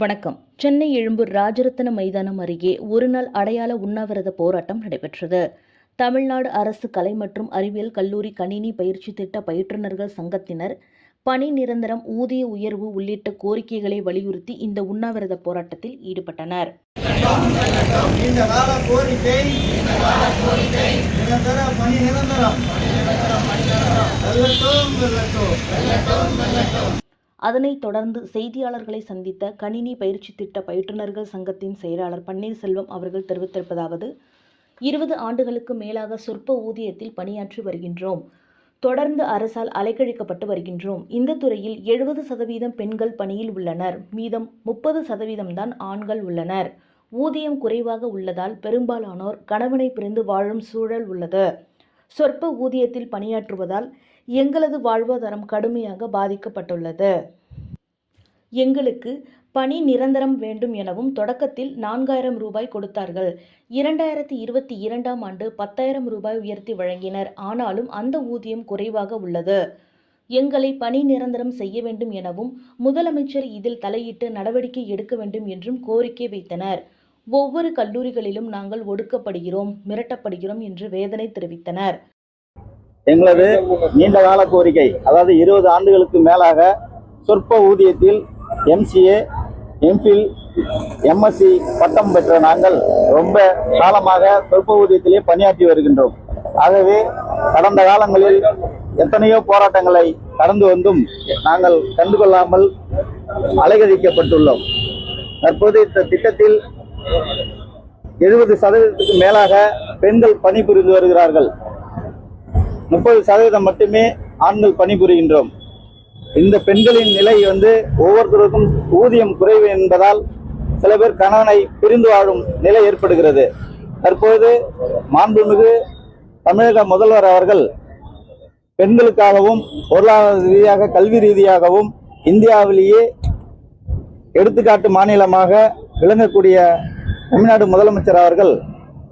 வணக்கம். சென்னை எழும்பூர் ராஜரத்ன மைதானம் அருகே ஒருநாள் அடையாள உண்ணாவிரத போராட்டம் நடைபெற்றது. தமிழ்நாடு அரசு கலை மற்றும் அறிவியல் கல்லூரி கணினி பயிற்சி திட்ட பயிற்றுனர்கள் சங்கத்தினர் பணி நிரந்தரம் ஊதிய உயர்வு உள்ளிட்ட கோரிக்கைகளை வலியுறுத்தி இந்த உண்ணாவிரத போராட்டத்தில் ஈடுபட்டனர். அதனைத் தொடர்ந்து செய்தியாளர்களை சந்தித்த கணினி பயிற்சி திட்ட பயிற்றுனர்கள் சங்கத்தின் செயலாளர் பன்னீர்செல்வம் அவர்கள் தெரிவித்திருப்பதாவது இருபது ஆண்டுகளுக்கு மேலாக சொற்ப ஊதியத்தில் பணியாற்றி வருகின்றோம். தொடர்ந்து அரசால் அலைக்கழிக்கப்பட்டு வருகின்றோம். இந்த துறையில் எழுபது சதவீதம் பெண்கள் பணியில் உள்ளனர். மீதம் முப்பது சதவீதம்தான் ஆண்கள் உள்ளனர். ஊதியம் குறைவாக உள்ளதால் பெரும்பாலானோர் கணவனை பிரிந்து வாழும் சூழல் உள்ளது. சொற்ப ஊதியத்தில் பணியாற்றுவதால் எங்களது வாழ்வாதாரம் கடுமையாக பாதிக்கப்பட்டுள்ளது. எங்களுக்கு பணி நிரந்தரம் வேண்டும் எனவும் தொடக்கத்தில் நான்காயிரம் ரூபாய் கொடுத்தார்கள். இரண்டாயிரத்தி இருபத்தி இரண்டாம் ஆண்டு பத்தாயிரம் ரூபாய் உயர்த்தி வழங்கினர். ஆனாலும் அந்த ஊதியம் குறைவாக உள்ளது. எங்களை பணி நிரந்தரம் செய்ய வேண்டும் எனவும் முதலமைச்சர் இதில் தலையிட்டு நடவடிக்கை எடுக்க வேண்டும் என்றும் கோரிக்கை வைத்தனர். ஒவ்வொரு கல்லூரிகளிலும் நாங்கள் ஒடுக்கப்படுகிறோம் மிரட்டப்படுகிறோம் என்று வேதனை தெரிவித்தனர். எங்களது நீண்ட கால கோரிக்கை அதாவது இருபது ஆண்டுகளுக்கு மேலாக சொற்ப ஊதியத்தில் எம்சிஏ எம்ஃபில் எம்எஸ்சி பட்டம் பெற்ற நாங்கள் ரொம்ப காலமாக சொற்ப ஊதியத்திலே பணியாற்றி வருகின்றோம். ஆகவே கடந்த காலங்களில் எத்தனையோ போராட்டங்களை கடந்து வந்தும் நாங்கள் கண்டுகொள்ளாமல் அலைகழிக்கப்பட்டுள்ளோம். தற்போது இந்த திட்டத்தில் எழுபது சதவீதத்துக்கு மேலாக பெண்கள் பணிபுரிந்து வருகிறார்கள். முப்பது சதவீதம் மட்டுமே ஆண்கள் பணிபுரிகின்றோம். இந்த பெண்களின் நிலை வந்து ஒவ்வொருத்தருக்கும் ஊதியம் குறைவு என்பதால் சில பேர் கணவனை பிரிந்து வாழும் நிலை ஏற்படுகிறது. தற்போது மாண்புமிகு தமிழக முதல்வர் அவர்கள் பெண்களுக்காகவும் பொருளாதார ரீதியாக கல்வி ரீதியாகவும் இந்தியாவிலேயே எடுத்துக்காட்டு மாநிலமாக விளங்கக்கூடிய தமிழ்நாடு முதலமைச்சர் அவர்கள்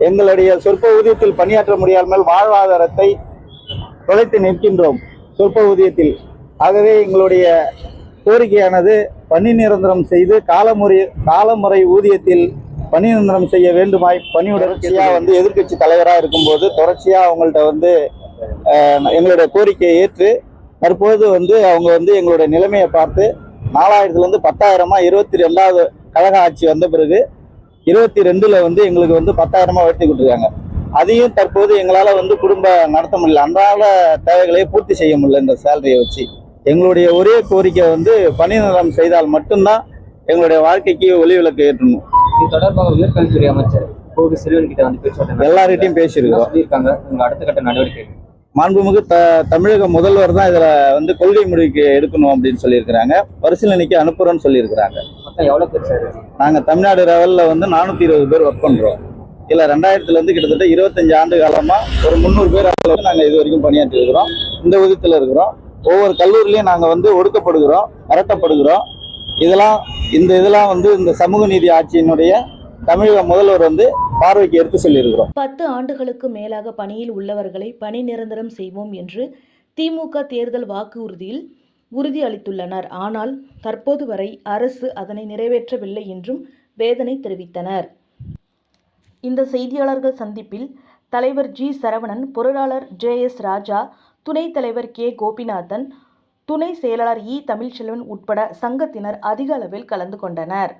எங்களுடைய சொற்ப ஊதியத்தில் பணியாற்ற முடியாமல் வாழ்வாதாரத்தை தொலைத்து நிற்கின்றோம் சொற்ப ஊதியத்தில் ஆகவே எங்களுடைய கோரிக்கையானது பணி நிரந்தரம் செய்து காலமுறை காலமுறை ஊதியத்தில் பணி நிரந்தரம் செய்ய வேண்டுமாய் பணியுடர்ச்சியாக வந்து எதிர்க்கட்சி தலைவராக இருக்கும்போது தொடர்ச்சியாக அவங்கள்ட்ட வந்து எங்களுடைய கோரிக்கையை ஏற்று தற்போது வந்து அவங்க வந்து எங்களுடைய நிலைமையை பார்த்து நாலாயிரத்துலேருந்து பத்தாயிரமா இருபத்தி ரெண்டாவது கழக ஆட்சி வந்த பிறகு இருபத்தி ரெண்டில் வந்து எங்களுக்கு வந்து பத்தாயிரமா உயர்த்தி கொடுத்துருக்காங்க. அதையும் தற்போது எங்களால வந்து குடும்ப நடத்த முடியல. அன்றாட தேவைகளை பூர்த்தி செய்ய முடியல இந்த சேலரியை வச்சு. எங்களுடைய ஒரே கோரிக்கை வந்து பணி நிரந்தரம் செய்தால் மட்டும்தான் எங்களுடைய வாழ்க்கைக்கு ஒளி விளக்கு ஏற்றணும். இது தொடர்பாக உயர்கல்வித்துறை அமைச்சர் கோவி செல்வன் கிட்ட வந்து பேச்சுவார்த்தை எல்லார்கிட்டயும் பேசியிருக்கிறோம் சொல்லியிருக்காங்க. உங்க அடுத்த கட்ட நடவடிக்கை மாண்புமிகு த தமிழக முதல்வர் தான் இதுல வந்து கொள்கை முடிவுக்கு எடுக்கணும் அப்படின்னு சொல்லியிருக்கிறாங்க. பரிசீலனைக்கு அனுப்புறோம்னு சொல்லியிருக்கிறாங்க. மொத்தம் எவ்வளவு பேர் சார்? நாங்க தமிழ்நாடு லெவல்ல வந்து நானூத்தி இருபது பேர் ஒர்க் பண்றோம். இல்லை ரெண்டாயிரத்துலேருந்து கிட்டத்தட்ட இருபத்தஞ்சு ஆண்டு காலமாக ஒரு முந்நூறு பேர் அளவுக்கு நாங்கள் இது வரைக்கும் பணியாற்றி இருக்கிறோம் இந்த விதத்தில் இருக்கிறோம். ஒவ்வொரு கல்லூரிலையும் நாங்கள் வந்து ஒடுக்கப்படுகிறோம் மிரட்டப்படுகிறோம். இதெல்லாம் இந்த இதெல்லாம் வந்து இந்த சமூக நீதி ஆட்சியினுடைய தமிழக முதல்வர் வந்து பார்வைக்கு எடுத்து சொல்லியிருக்கிறோம். பத்து ஆண்டுகளுக்கு மேலாக பணியில் உள்ளவர்களை பணி நிரந்தரம் செய்வோம் என்று திமுக தேர்தல் வாக்குறுதியில் உறுதி அளித்துள்ளனர். ஆனால் தற்போது வரை அரசு அதனை நிறைவேற்றவில்லை என்றும் வேதனை தெரிவித்தனர். இந்த செய்தியாளர்கள் சந்திப்பில் தலைவர் ஜி. சரவணன் பொருளாளர் ஜே. எஸ். ராஜா துணைத் தலைவர் கே. கோபிநாதன் துணை செயலாளர் இ. தமிழ்ச்செல்வன் உட்பட சங்கத்தினர் அதிக அளவில் கலந்து கொண்டனர்.